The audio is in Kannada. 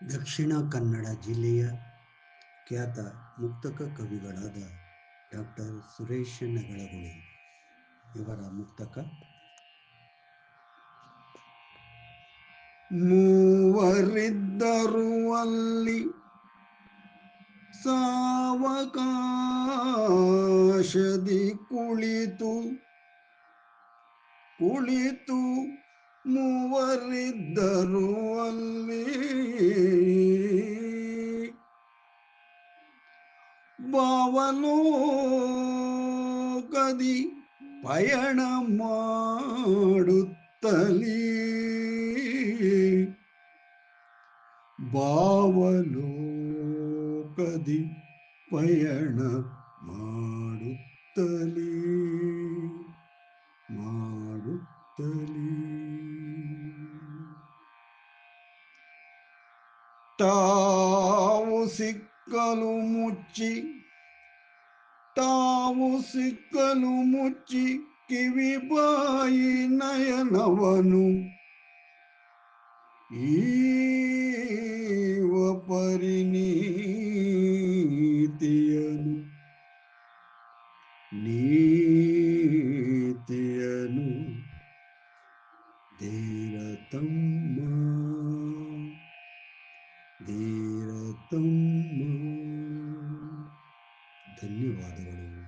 ದಕ್ಷಿಣ ಕನ್ನಡ ಜಿಲ್ಲೆಯ ಖ್ಯಾತ ಮುಕ್ತಕ ಕವಿಗಳಾದ ಡಾಕ್ಟರ್ ಸುರೇಶ ನಗಳಗುಳಿ ಇವರ ಮುಕ್ತಕ. ಮೂವರಿದ್ದರು ಅಲ್ಲಿ ಸಾವಕಾಶದಿ ಕುಳಿತು ಕುಳಿತು ಮೂವರಿದ್ದರು ಅಲ್ಲಿ ಬಾವಲೋಕದಿ ಪಯಣ ಮಾಡುತ್ತಲೀ. ಭಾವಲೋಕದಿ ಪಯಣ ಮಾಡುತ್ತಲಿ. ಮಾಡುತ್ತಲಿ. ತಾವು ಸಿಕ್ಕಲು సిక్కలు ముచ్చి తావు సిక్కలు ముచ్చి కివి బాయి నయనవను. ఈవ పరిణీతియను నీతియను ధీరతమ్మ tomorrow morning.